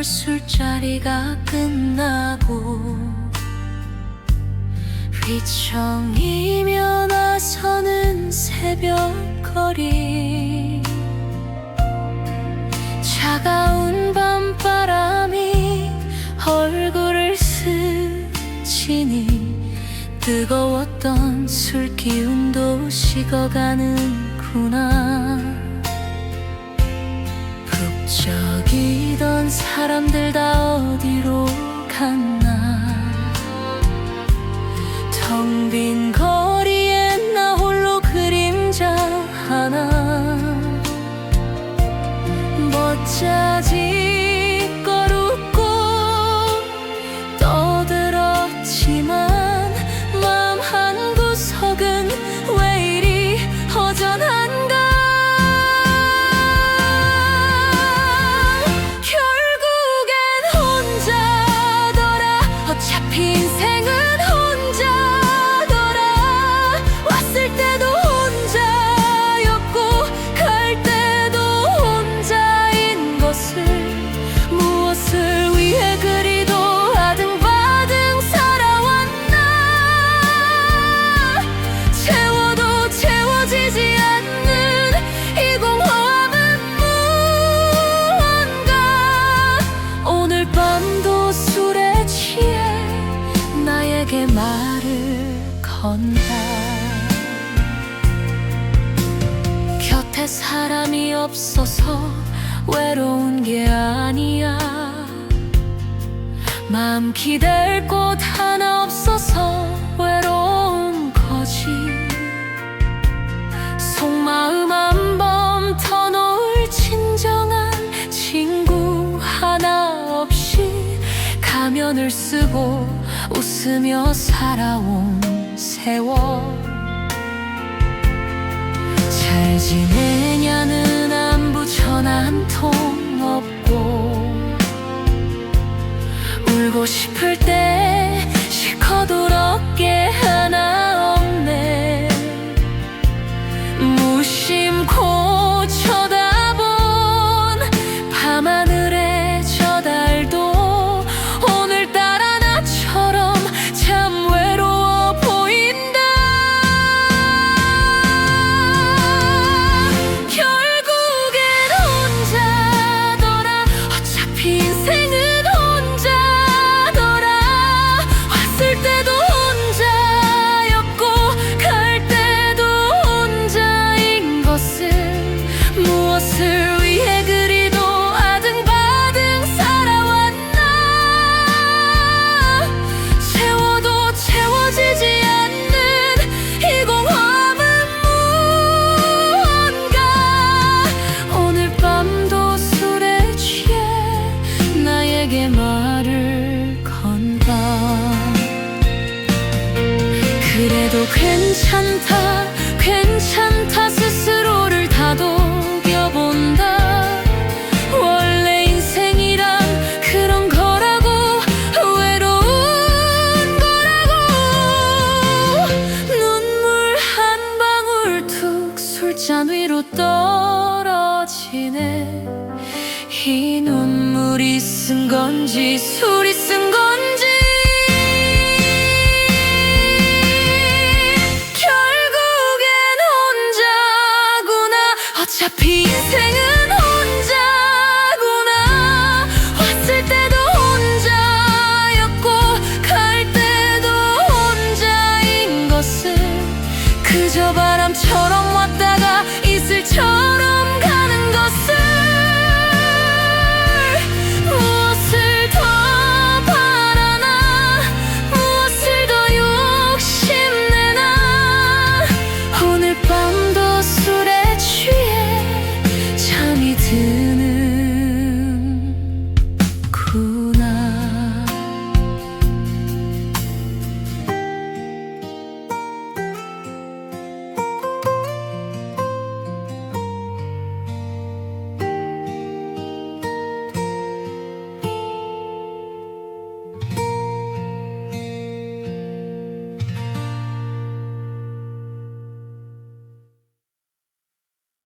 어쩌지 걸 술자리가 끝나고 휘청이며 나서는 새벽 거리. 차가운 밤바람이 얼굴을 스치니 뜨거웠던 술 기운도 식어가는구나 북적이던 사람들 다 어디로 갔나? 텅 빈 거리에 나 홀로 그림자 하나. 멋자지 건다. 곁에 사람이 없어서 외로운 게 아니야. 마음 기댈 곳 하나 없어서 외로운 거지. 속마음 한번 터놓을 진정한 친구 하나 없이 가면을 쓰고 웃으며 살아온 세월 잘 지내냐는 안부 전화 한 통 없고 울고 싶을 때 그래도 괜찮다 괜찮다. 스스로를 다독여본다. 원래 인생이란 그런 거라고 외로운 거라고. 눈물 한 방울 툭 술잔 위로 떨어지네. 이 눈물이 쓴 건지 술 그저 바람처럼 왔다가 있을 처음.